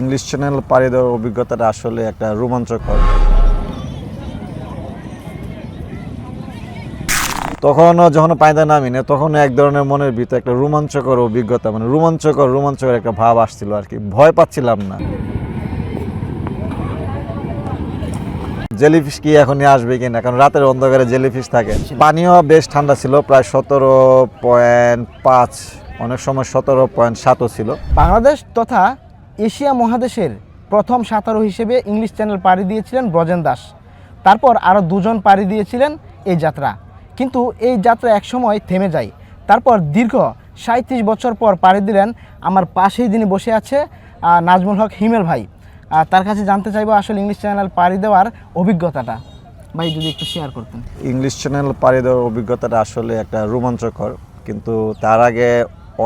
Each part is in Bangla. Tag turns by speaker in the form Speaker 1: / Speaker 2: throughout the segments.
Speaker 1: ইংলিশ চ্যানেল পাড়ি দেওয়ার অভিজ্ঞতাটা আসলে একটা রোমাঞ্চকর। তখনও যখন পায়দা নামি না তখন এক ধরনের মনের ভিতরে একটা রোমাঞ্চকর অভিজ্ঞতা মানে রোমাঞ্চকর রোমাঞ্চকর একটা ভাব আসছিল আর কি। ভয় পাচ্ছিলাম না। জেলিফিশ কি এখনই আসবে কিনা? কারণ রাতের অন্ধকারে জেলিফিশ থাকে। পানিও বেশ ঠান্ডা ছিল, প্রায় সতেরো পয়েন্ট পাঁচ, অনেক সময় সতেরো পয়েন্ট সাতও ছিল।
Speaker 2: বাংলাদেশ তথা এশিয়া মহাদেশের প্রথম সাঁতারু হিসেবে ইংলিশ চ্যানেল পাড়ি দিয়েছিলেন ব্রজেন দাস। তারপর আরও দুজন পাড়ি দিয়েছিলেন এই যাত্রা। কিন্তু এই যাত্রা একসময় থেমে যায়। তারপর দীর্ঘ সাঁত্রিশ বছর পর পাড়ি দিলেন আমার পাশেই যিনি বসে আছে নাজমুল হক হিমেল ভাই। তার কাছে জানতে চাইব আসলে ইংলিশ চ্যানেল পাড়ি দেওয়ার অভিজ্ঞতাটা। ভাই, যদি একটু শেয়ার করতেন।
Speaker 1: ইংলিশ চ্যানেল পাড়ি দেওয়ার অভিজ্ঞতাটা আসলে একটা রোমাঞ্চকর। কিন্তু তার আগে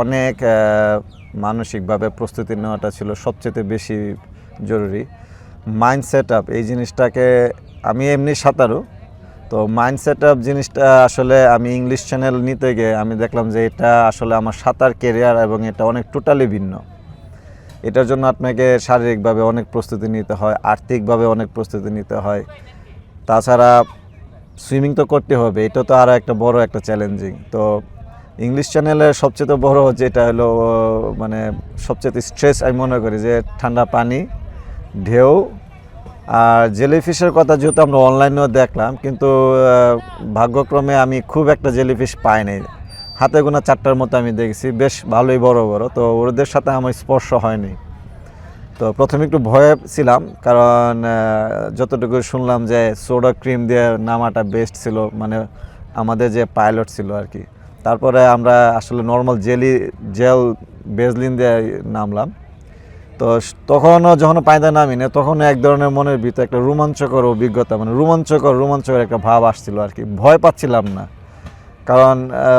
Speaker 1: অনেক মানসিকভাবে প্রস্তুতি নেওয়াটা ছিল সবচেয়ে বেশি জরুরি। মাইন্ড সেট আপ এই জিনিসটাকে আমি এমনি সাঁতারু। তো মাইন্ড সেট আপ জিনিসটা আসলে আমি ইংলিশ চ্যানেল নিতে গিয়ে আমি দেখলাম যে এটা আসলে আমার সাঁতার কেরিয়ার এবং এটা অনেক টোটালি ভিন্ন। এটার জন্য আপনাকে শারীরিকভাবে অনেক প্রস্তুতি নিতে হয়, আর্থিকভাবে অনেক প্রস্তুতি নিতে হয়। তাছাড়া সুইমিং তো করতে হবে, এটা তো আরও একটা বড় একটা চ্যালেঞ্জিং তো ইংলিশ চ্যানেলের সবচেয়ে বড় যেটা হলো মানে সবচেয়ে স্ট্রেস আমি মনে করি যে ঠান্ডা পানি, ঢেউ আর জেলিফিশের কথা যেহেতু আমরা অনলাইনেও দেখলাম, কিন্তু ভাগ্যক্রমে আমি খুব একটা জেলিফিশ পাইনি হাতে গোনা চারটার মতো আমি দেখেছি, বেশ ভালোই বড় বড়, তো ওদের সাথে আমার স্পর্শ হয়নি। তো প্রথমে একটু ভয়ে ছিলাম, কারণ যতটুকু শুনলাম যে সোডা ক্রিম দিয়ে নামাটা বেস্ট ছিল মানে আমাদের যে পাইলট ছিল আর কি। তারপরে আমরা আসলে নর্মাল জেলি জেল বেজলিন দিয়ে নামলাম। তো তখনও যখন পায়দা নামি না তখন এক ধরনের মনের ভিতরে একটা রোমাঞ্চকর অভিজ্ঞতা মানে রোমাঞ্চকর রোমাঞ্চকর একটা ভাব আসছিল আর কি। ভয় পাচ্ছিলাম না। কারণ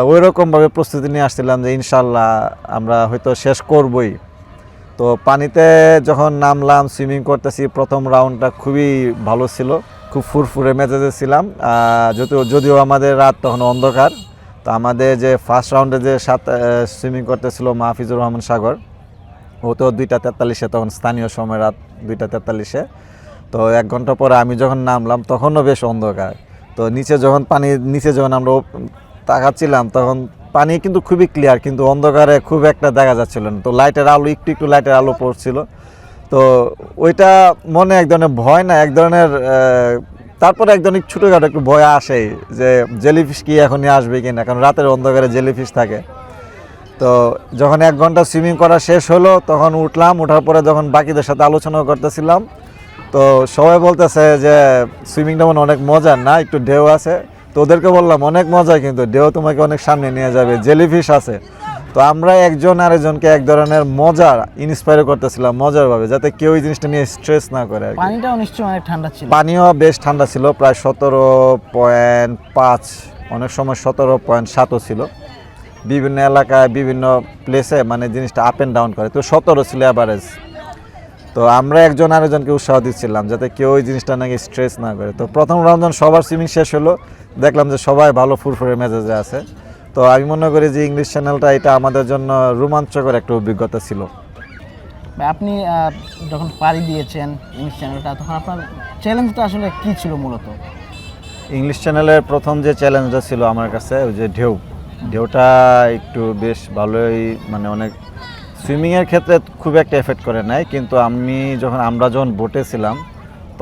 Speaker 1: ওই রকমভাবে প্রস্তুতি নিয়ে আসছিলাম যে ইনশাল্লাহ আমরা হয়তো শেষ করবই। তো পানিতে যখন নামলাম সুইমিং করতেছি, প্রথম রাউন্ডটা খুবই ভালো ছিল। খুব ফুরফুরে মেজাজে ছিলাম। যদিও যদিও আমাদের রাত তখন অন্ধকার। তো আমাদের যে ফার্স্ট রাউন্ডে যে সাত সুইমিং করতেছিল মাহফিজুর রহমান সাগর, ও তো দুইটা তেতাল্লিশে, তখন স্থানীয় সময় রাত দুইটা তেতাল্লিশে। তো এক ঘণ্টা পরে আমি যখন নামলাম, তখনও বেশ অন্ধকার। তো নিচে যখন পানি, নিচে যখন আমরা তাকাচ্ছিলাম, তখন পানি কিন্তু খুবই ক্লিয়ার কিন্তু অন্ধকারে খুব একটা দেখা যাচ্ছিল না। তো লাইটের আলো, একটু একটু লাইটের আলো পড়ছিল। তো ওইটা মনে এক ধরনের ভয় না, এক ধরনের তারপরে এক ধরনের ছোটোখাটো একটু ভয় আসে যে জেলিফিশ কি এখনই আসবে কিনা, কারণ রাতের অন্ধকারে জেলিফিশ থাকে। তো যখন এক ঘণ্টা সুইমিং করা শেষ হলো, তখন উঠলাম ওঠার পরে যখন বাকিদের সাথে আলোচনা করতেছিলাম, তো সবাই বলতেছে যে সুইমিংটা মনে অনেক মজার না, একটু ঢেউ আছে। তো ওদেরকে বললাম, অনেক মজা কিন্তু, ঢেউ তোমাকে অনেক সামনে নিয়ে যাবে জেলিফিশ আছে। তো আমরা একজন আরেকজনকে এক ধরনের মজার ইন্সপায়ার করতেছিলাম মজারভাবে যাতে কেউ এই জিনিসটা নিয়ে স্ট্রেস না করে আর কি।
Speaker 2: পানিটাও নিশ্চয়ই অনেক ঠান্ডা ছিল।
Speaker 1: পানিও বেশ ঠান্ডা ছিল প্রায় সতেরো পয়েন্ট পাঁচ অনেক সময় সতেরো পয়েন্ট সাতও ছিল। বিভিন্ন এলাকায় বিভিন্ন প্লেসে মানে জিনিসটা আপ অ্যান্ড ডাউন করে তো সতেরো ছিল অ্যাভারেজ তো আমরা একজন আরেকজনকে উৎসাহ দিচ্ছিলাম যাতে কেউ ওই জিনিসটা নাকি স্ট্রেস না করে। তো প্রথম রাউন্ড যখন সবার সুইমিং শেষ হলো দেখলাম যে সবাই ভালো ফুরফুরে মেজাজে আছে। তো আমি মনে করি যে ইংলিশ চ্যানেলটা এটা আমাদের জন্য রোমাঞ্চকর একটা অভিজ্ঞতা ছিল।
Speaker 2: আপনি যখন পাড়ি দিয়েছেন ইংলিশ চ্যানেলটা তখন আপনার চ্যালেঞ্জটা আসলে কী ছিল মূলত?
Speaker 1: ইংলিশ চ্যানেলের প্রথম যে চ্যালেঞ্জটা ছিল আমার কাছে ওই যে ঢেউ। ঢেউটা একটু বেশ ভালোই মানে অনেক সুইমিংয়ের ক্ষেত্রে খুব একটা এফেক্ট করে নাই কিন্তু আমি যখন আমরা যখন বোটে ছিলাম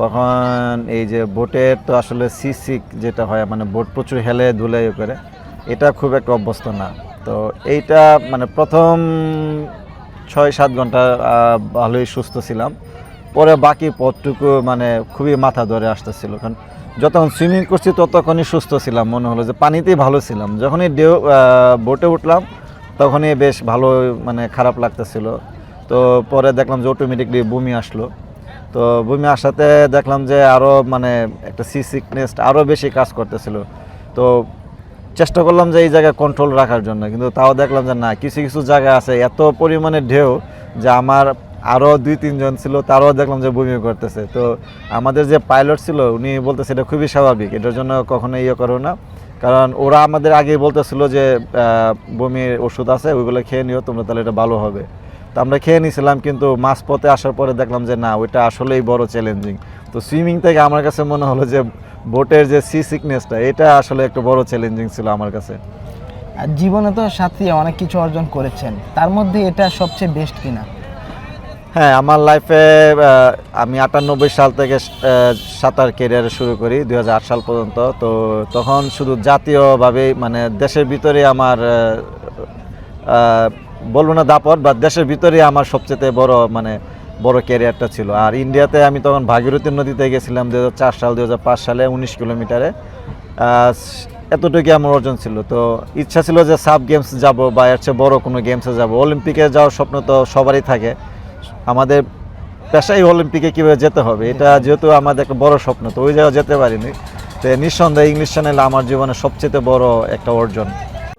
Speaker 1: তখন এই যে বোটের তো আসলে সি সিক যেটা হয় মানে বোট প্রচুর হেলে ধুলে করে। এটা খুব একটা অভ্যস্ত না। তো এইটা মানে প্রথম ছয় সাত ঘণ্টা ভালোই সুস্থ ছিলাম। পরে বাকি পথটুকু মানে খুবই মাথা ধরে আসতেছিল। কারণ যতক্ষণ সুইমিং করছি ততক্ষণই সুস্থ ছিলাম। মনে হলো যে পানিতেই ভালো ছিলাম। যখনই আহ, বোটে উঠলাম তখনই বেশ ভালো মানে খারাপ লাগতেছিল। তো পরে দেখলাম যে অটোমেটিকলি বমি আসলো। তো বমি আসাতে দেখলাম যে আরও মানে একটা সি সিকনেস আরও বেশি কাজ করতেছিল। তো চেষ্টা করলাম যে এই জায়গায় কন্ট্রোল রাখার জন্য, কিন্তু তাও দেখলাম যে না, কিছু কিছু জায়গা আছে, এত পরিমাণে ঢেউ যে আমার আরও দুই, তিনজন ছিল, তারাও দেখলাম যে বমি করতেছে। তো আমাদের যে পাইলট ছিল, উনি বলতেছে এটা খুবই স্বাভাবিক, এটার জন্য কখনো ইয়ে করো না। কারণ ওরা আমাদের আগে বলতেছিল যে বমির ওষুধ আছে, ওইগুলো খেয়ে নিও, তোমরা তাহলে এটা ভালো হবে। তো তো আমরা খেয়ে নিয়েছিলাম কিন্তু মাছ পথে আসার পরে দেখলাম যে না, ওইটা আসলেই বড় চ্যালেঞ্জিং তো সুইমিং থেকে আমার কাছে মনে হলো যে বোটের যে সি সিকনেসটা এটা আসলে একটু বড় চ্যালেঞ্জিং ছিল আমার কাছে।
Speaker 2: আর জীবনে তো সাথী অনেক কিছু অর্জন করেছেন। তার মধ্যে এটা সবচেয়ে বেস্ট কিনা?
Speaker 1: হ্যাঁ আমার লাইফে আমি আটানব্বই সাল থেকে সাঁতার কেরিয়ার শুরু করি দুই হাজার আট সাল পর্যন্ত। তো তখন শুধু জাতীয়ভাবে মানে দেশের ভিতরে আমার বলব না দাপট বা দেশের ভিতরে আমার সবচেয়ে বড় মানে বড় ক্যারিয়ারটা ছিল। আর ইন্ডিয়াতে আমি তখন ভাগীরথী নদীতে গেছিলাম দু হাজার চার সাল দু হাজার পাঁচ সালে উনিশ কিলোমিটারে। আহ, এতটুকু আমার অর্জন ছিল। তো ইচ্ছা ছিল যে সাব গেমস যাব বা এর চেয়ে বড় কোনো গেমসে যাব। অলিম্পিকে যাওয়ার স্বপ্ন তো সবারই থাকে। আমাদের পেশাই অলিম্পিকে কীভাবে যেতে হবে এটা যেহেতু আমাদের একটা বড় স্বপ্ন তো ওই জায়গায় যেতে পারিনি। তো নিঃসন্দেহে ইংলিশ চ্যানেল আমার জীবনে সবচেয়ে বড় একটা অর্জন।